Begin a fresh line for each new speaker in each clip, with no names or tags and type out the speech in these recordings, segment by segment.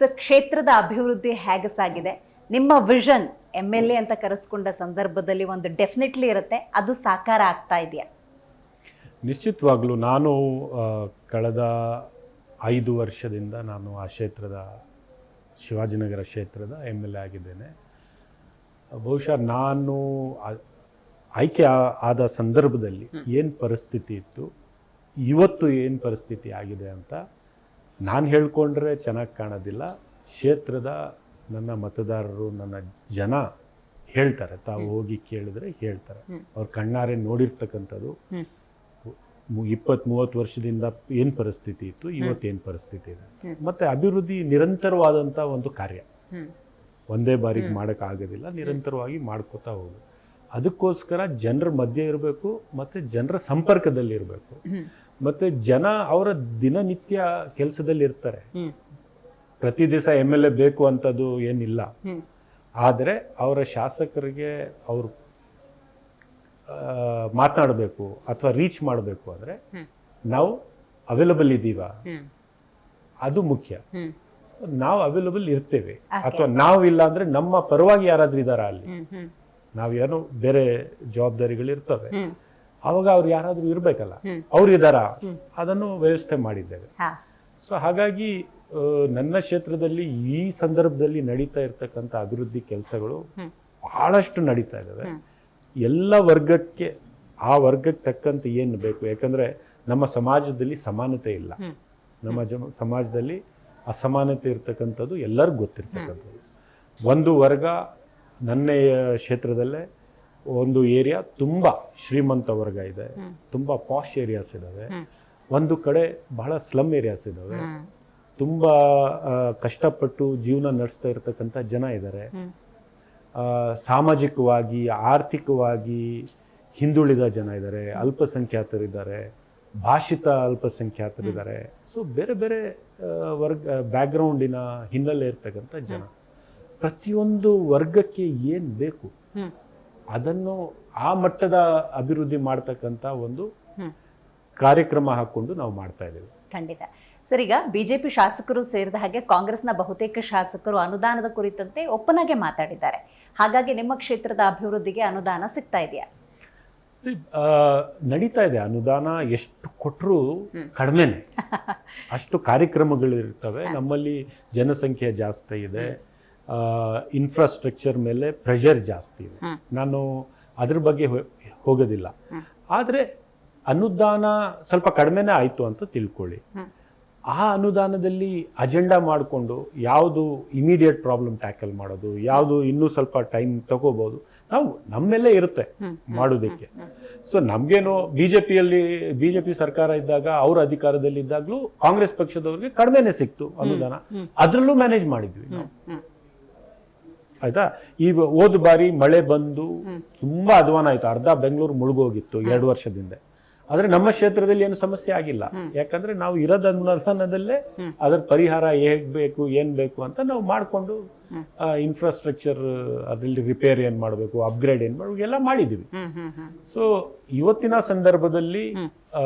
Sir ಕ್ಷೇತ್ರದ ಅಭಿವೃದ್ಧಿ ಹೇಗೆ ಸಾಗಿದೆ? ನಿಮ್ಮ ವಿಷನ್ ಎಂ ಎಲ್ ಎ ಅಂತ ಕರೆಸ್ಕೊಂಡ ಸಂದರ್ಭದಲ್ಲಿ ಒಂದು ಡೆಫಿನೆಟ್ಲಿ ಇರುತ್ತೆ. ಅದು ಸಾಕಾರ ಆಗ್ತಾ ಇದೆಯಾ?
ನಿಶ್ಚಿತವಾಗ್ಲೂ ನಾನು ಕಳೆದ ಐದು ವರ್ಷದಿಂದ ನಾನು ಆ ಕ್ಷೇತ್ರದ ಶಿವಾಜಿನಗರ ಕ್ಷೇತ್ರದ ಎಂ ಎಲ್ ಎ ಆಗಿದ್ದೇನೆ. ಬಹುಶಃ ನಾನು ಆಯ್ಕೆ ಆದ ಸಂದರ್ಭದಲ್ಲಿ ಏನು ಪರಿಸ್ಥಿತಿ ಇತ್ತು ಇವತ್ತು ಏನು ಪರಿಸ್ಥಿತಿ ಆಗಿದೆ ಅಂತ ನಾನು ಹೇಳ್ಕೊಂಡ್ರೆ ಚೆನ್ನಾಗಿ ಕಾಣೋದಿಲ್ಲ. ಕ್ಷೇತ್ರದ ನನ್ನ ಮತದಾರರು ನನ್ನ ಜನ ಹೇಳ್ತಾರೆ. ತಾವು ಹೋಗಿ ಕೇಳಿದ್ರೆ ಹೇಳ್ತಾರೆ. ಅವ್ರ ಕಣ್ಣಾರೆ ನೋಡಿರ್ತಕ್ಕಂಥದ್ದು. ಇಪ್ಪತ್ತು ಮೂವತ್ತು ವರ್ಷದಿಂದ ಏನು ಪರಿಸ್ಥಿತಿ ಇತ್ತು? ಇವತ್ತೇನು ಪರಿಸ್ಥಿತಿ ಇದೆ. ಮತ್ತೆ ಅಭಿವೃದ್ಧಿ ನಿರಂತರವಾದಂಥ ಒಂದು ಕಾರ್ಯ. ಒಂದೇ ಬಾರಿಗೆ ಮಾಡೋಕ್ಕಾಗೋದಿಲ್ಲ. ನಿರಂತರವಾಗಿ ಮಾಡ್ಕೋತಾ ಹೋಗು. ಅದಕ್ಕೋಸ್ಕರ ಜನರ ಮಧ್ಯೆ ಇರಬೇಕು ಮತ್ತು ಜನರ ಸಂಪರ್ಕದಲ್ಲಿ ಇರಬೇಕು. ಮತ್ತು ಜನ ಅವರ ದಿನನಿತ್ಯ ಕೆಲಸದಲ್ಲಿ ಇರ್ತಾರೆ ಪ್ರತಿ ದಿವಸ ಎಂ ಎಲ್ ಎ ಬೇಕು ಅಂತದ್ದು ಏನಿಲ್ಲ. ಆದರೆ ಅವರ ಶಾಸಕರಿಗೆ ಅವರು ಮಾತನಾಡಬೇಕು ಅಥವಾ ರೀಚ್ ಮಾಡಬೇಕು ಅಂದರೆ ನಾವು ಅವೈಲಬಲ್ ಇದ್ದೀವ? ಅದು ಮುಖ್ಯ. ನಾವು ಅವೈಲಬಲ್ ಇರ್ತೇವೆ. ಅಥವಾ ನಾವು ಇಲ್ಲ ಅಂದ್ರೆ ನಮ್ಮ ಪರವಾಗಿ ಯಾರಾದ್ರೂ ಇದ್ದಾರಾ ಅಲ್ಲಿ? ನಾವೇನೋ ಬೇರೆ ಜವಾಬ್ದಾರಿಗಳು ಇರ್ತವೆ ಅವಾಗ ಅವ್ರು ಯಾರಾದ್ರೂ ಇರ್ಬೇಕಲ್ಲ ಅವ್ರು ಅದನ್ನು ವ್ಯವಸ್ಥೆ ಮಾಡಿದ್ದೇವೆ. ಸೊ ಹಾಗಾಗಿ ನನ್ನ ಕ್ಷೇತ್ರದಲ್ಲಿ ಈ ಸಂದರ್ಭದಲ್ಲಿ ನಡೀತಾ ಇರ್ತಕ್ಕಂಥ ಅಭಿವೃದ್ಧಿ ಕೆಲಸಗಳು ಬಹಳಷ್ಟು ನಡೀತಾ ಇದ್ದಾವೆ. ಎಲ್ಲ ವರ್ಗಕ್ಕೆ ಆ ವರ್ಗಕ್ಕೆ ತಕ್ಕಂತೆ ಏನು ಬೇಕು? ಯಾಕಂದ್ರೆ ನಮ್ಮ ಸಮಾಜದಲ್ಲಿ ಸಮಾನತೆ ಇಲ್ಲ. ನಮ್ಮ ಜಮ ಸಮಾಜದಲ್ಲಿ ಅಸಮಾನತೆ ಇರ್ತಕ್ಕಂಥದ್ದು ಎಲ್ಲರಿಗೂ ಗೊತ್ತಿರ್ತಕ್ಕಂಥದ್ದು. ಒಂದು ವರ್ಗ ನನ್ನ ಕ್ಷೇತ್ರದಲ್ಲೇ ಒಂದು ಏರಿಯಾ ತುಂಬ ಶ್ರೀಮಂತ ವರ್ಗ ಇದೆ. ತುಂಬ ಪಾಶ್ ಏರಿಯಾಸ್ ಇದ್ದಾವೆ ಒಂದು ಕಡೆ ಬಹಳ ಸ್ಲಮ್ ಏರಿಯಾಸ್ ಇದ್ದಾವೆ ತುಂಬ ಕಷ್ಟಪಟ್ಟು ಜೀವನ ನಡೆಸ್ತಾ ಇರತಕ್ಕಂಥ ಜನ ಇದ್ದಾರೆ ಸಾಮಾಜಿಕವಾಗಿ ಆರ್ಥಿಕವಾಗಿ ಹಿಂದುಳಿದ ಜನ ಇದ್ದಾರೆ ಅಲ್ಪಸಂಖ್ಯಾತರಿದ್ದಾರೆ. ಭಾಷಿತ ಅಲ್ಪಸಂಖ್ಯಾತರಿದ್ದಾರೆ. ಸೊ ಬೇರೆ ಬೇರೆ ವರ್ಗ ಬ್ಯಾಕ್ಗ್ರೌಂಡಿನ ಹಿನ್ನೆಲೆ ಇರ್ತಕ್ಕಂಥ ಜನ. ಪ್ರತಿಯೊಂದು ವರ್ಗಕ್ಕೆ ಏನು ಬೇಕು? ಅದನ್ನು ಆ ಮಟ್ಟದ ಅಭಿವೃದ್ಧಿ ಮಾಡ್ತಕ್ಕಂಥ ಒಂದು ಕಾರ್ಯಕ್ರಮ ಹಾಕ್ಕೊಂಡು ನಾವು ಮಾಡ್ತಾ ಇದ್ದೇವೆ.
ಖಂಡಿತ. ಸರ್ ಈಗ ಬಿಜೆಪಿ ಶಾಸಕರು ಸೇರಿದ ಹಾಗೆ ಕಾಂಗ್ರೆಸ್ನ ಬಹುತೇಕ ಶಾಸಕರು ಅನುದಾನದ ಕುರಿತಂತೆ ಒಪ್ಪನಾಗೆ ಮಾತಾಡಿದ್ದಾರೆ. ಹಾಗಾಗಿ ನಿಮ್ಮ ಕ್ಷೇತ್ರದ ಅಭಿವೃದ್ಧಿಗೆ ಅನುದಾನ ಸಿಗ್ತಾ ಇದೆಯಾ?
ಸಿ ನಡೀತಾ ಇದೆ. ಅನುದಾನ ಎಷ್ಟು ಕೊಟ್ಟರು ಕಡಿಮೆನೆ. ಅಷ್ಟು ಕಾರ್ಯಕ್ರಮಗಳಿರ್ತವೆ. ನಮ್ಮಲ್ಲಿ ಜನಸಂಖ್ಯೆ ಜಾಸ್ತಿ ಇದೆ. ಇನ್ಫ್ರಾಸ್ಟ್ರಕ್ಚರ್ ಮೇಲೆ ಪ್ರೆಷರ್ ಜಾಸ್ತಿ ಇದೆ. ನಾನು ಅದ್ರ ಬಗ್ಗೆ ಹೋಗೋದಿಲ್ಲ. ಆದರೆ ಅನುದಾನ ಸ್ವಲ್ಪ ಕಡಿಮೆನೇ ಆಯಿತು ಅಂತ ತಿಳ್ಕೊಳ್ಳಿ. ಆ ಅನುದಾನದಲ್ಲಿ ಅಜೆಂಡಾ ಮಾಡಿಕೊಂಡು ಯಾವುದು ಇಮಿಡಿಯೇಟ್ ಪ್ರಾಬ್ಲಮ್ ಟ್ಯಾಕಲ್ ಮಾಡೋದು ಯಾವುದು ಇನ್ನೂ ಸ್ವಲ್ಪ ಟೈಮ್ ತಗೋಬೋದು ನಾವು ನಮ್ಮೆಲ್ಲೇ ಇರುತ್ತೆ ಮಾಡೋದಕ್ಕೆ ಸೊ ನಮಗೇನು ಬಿ ಜೆ ಪಿಯಲ್ಲಿ ಬಿ ಜೆ ಪಿ ಸರ್ಕಾರ ಇದ್ದಾಗ ಅವ್ರ ಅಧಿಕಾರದಲ್ಲಿ ಇದ್ದಾಗಲೂ ಕಾಂಗ್ರೆಸ್ ಪಕ್ಷದವ್ರಿಗೆ ಕಡಿಮೆನೇ ಸಿಕ್ತು ಅನುದಾನ. ಅದರಲ್ಲೂ ಮ್ಯಾನೇಜ್ ಮಾಡಿದ್ವಿ ನಾವು. ಆಯ್ತಾ? ಈ ಹೋದ ಬಾರಿ ಮಳೆ ಬಂದು ತುಂಬಾ ಅಧ್ವಾನ ಆಯ್ತು. ಅರ್ಧ ಬೆಂಗಳೂರು ಮುಳುಗೋಗಿತ್ತು ಎರಡು ವರ್ಷದಿಂದ ಆದ್ರೆ ನಮ್ಮ ಕ್ಷೇತ್ರದಲ್ಲಿ ಏನು ಸಮಸ್ಯೆ ಆಗಿಲ್ಲ. ಯಾಕಂದ್ರೆ ನಾವು ಇರೋದ ಅನುದಾನದಲ್ಲೇ ಅದರ ಪರಿಹಾರ ಹೇಗ್ ಬೇಕು ಏನ್ ಬೇಕು ಅಂತ ನಾವು ಮಾಡಿಕೊಂಡು ಇನ್ಫ್ರಾಸ್ಟ್ರಕ್ಚರ್ ಅದರಲ್ಲಿ ರಿಪೇರ್ ಏನ್ ಮಾಡಬೇಕು ಅಪ್ಗ್ರೇಡ್ ಏನ್ ಮಾಡಬೇಕು ಎಲ್ಲ ಮಾಡಿದೀವಿ. ಸೊ ಇವತ್ತಿನ ಸಂದರ್ಭದಲ್ಲಿ ಆ,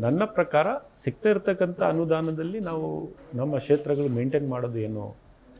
ನನ್ನ ಪ್ರಕಾರ ಸಿಗ್ತಾ ಇರ್ತಕ್ಕಂಥ ಅನುದಾನದಲ್ಲಿ ನಾವು ನಮ್ಮ ಕ್ಷೇತ್ರಗಳು ಮೇಂಟೈನ್ ಮಾಡೋದು ಏನು